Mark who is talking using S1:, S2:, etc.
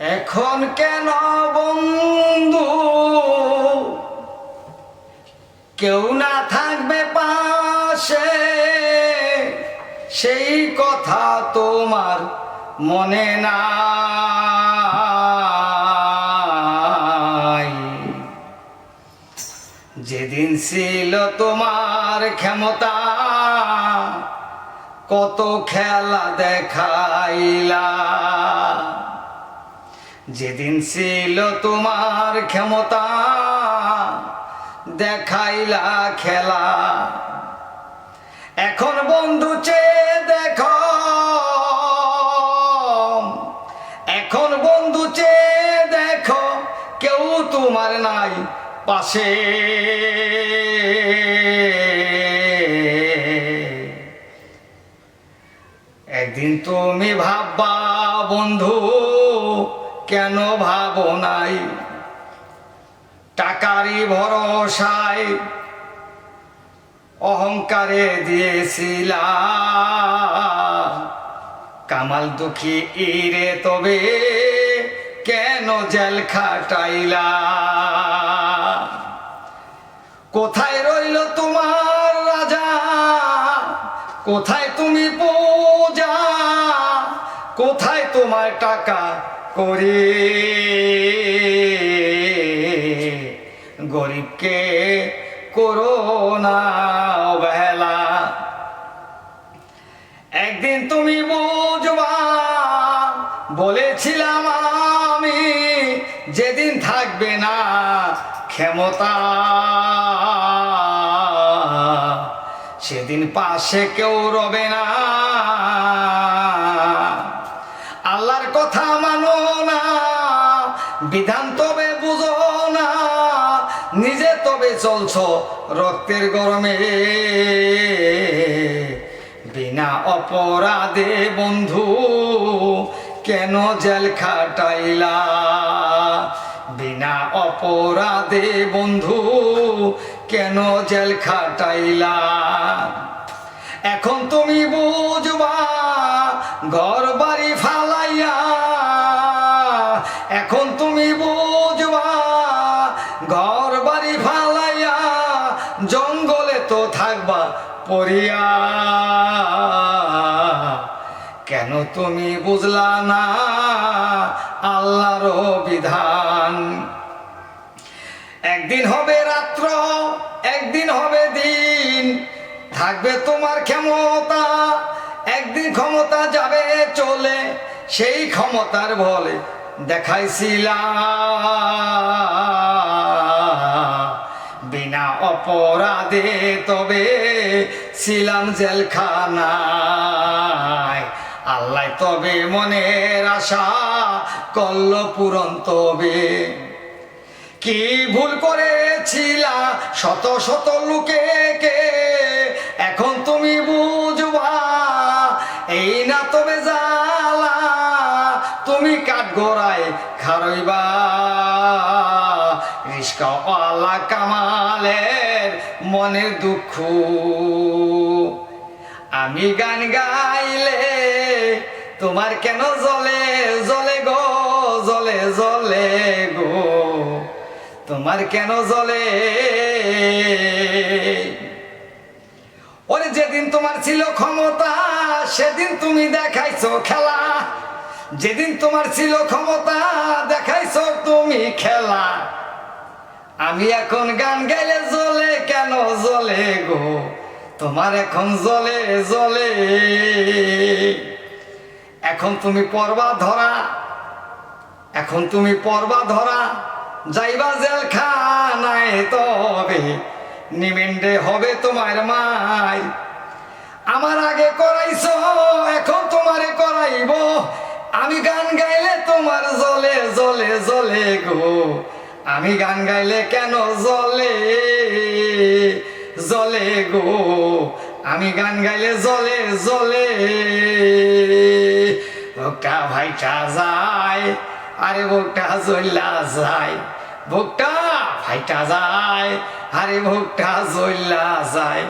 S1: এখন কেন বন্ধু? কেউ না থাকবে পাশে, সেই কথা তোমার মনে নাই। যেদিন ছিল তোমার ক্ষমতা, কত খেলা দেখাইলা যেদিন ছিল তোমার ক্ষমতা, দেখাইলা খেলা। এখন বন্ধু চেয়ে দেখো, এখন বন্ধু চেয়ে দেখো, কেউ তোমার নাই পাশে। একদিন তুমি ভাববা, বন্ধু কেন ভাবো নাই? টাকারই ভরসায় অহংকারে দিয়েছিলা কামাল দুঃখী ইরে, তবে কেন জেল খাটাইলা? কোথায় রইল তোমার রাজা? কোথায় তুমি পূজা? কোথায় তোমার টাকা? করে। গরিবকে করোনা অবহেলা। একদিন তুমি বুঝবা, বলেছিলাম আমি, যেদিন থাকবে না ক্ষমতা। সেদিন পাশে কেউ রবে না। আল্লাহর কথা মানো না, বিধান তবে বুঝো না, নিজে তবে চলছ রক্তের গরমে। বিনা অপরাধে বন্ধু, কেন জেল খাটাইলা? বিনা অপরাধে বন্ধু, কেন জেল খাটাইলা? এখন তুমি বুঝবা ঘর বাড়ি ফালাইয়া এখন তুমি বুঝবা ঘর বাড়ি ফালাইয়া জঙ্গলে তো থাকবা পড়িয়া। কেন তুমি বুঝলা না আল্লাহর বিধান? একদিন হবে রাত্র, একদিন হবে দিন, থাকবে তোমার ক্ষমতা। সেই ক্ষমতার বলে দেখাইছিলাম। বিনা অপরাধে তবে ছিলাম জেলখানায়। আল্লাহ তবে মনের আশা কল্ল পূরণ তবে। কি ভুল করেছিলা শত শত লোকে কে এখন তুমি বুঝবা, এই না তবে জালা তুমি কাঠ গোড়ায় খারইবা রিস্কাওয়ালা কামালের মনের দুঃখ। আমি গান গাইলে তোমার কেন জলে জলে গো জলে জলে গো। তোমার কেন জলে ওরে যেদিন তোমার ছিল ক্ষমতা, সেদিন তুমি দেখাইছো খেলা। যেদিন তোমার ছিল ক্ষমতা, দেখাইছো তুমি খেলা। আমি এখন গান গাইলে জ্বলে, কেন জ্বলে গো? তোমার এখন জ্বলে জ্বলে। এখন তুমি পর্বা ধরা, এখন তুমি পর্বা ধরা। যাইবা জেল খানায় তবে, নিমেন্ডে হবে তোমার মাই। আমার আগে করাইছো তোমার জলে জলে জলে গো। আমি গান গাইলে কেন জলে? জলে গো। আমি গান গাইলে জলে জলে। বুকটা ভাইটা যায়, আরে বুকটা জ্বললা যায়। বুকটা ভাইটা যায়, আরে বুকটা জ্বললা যায়।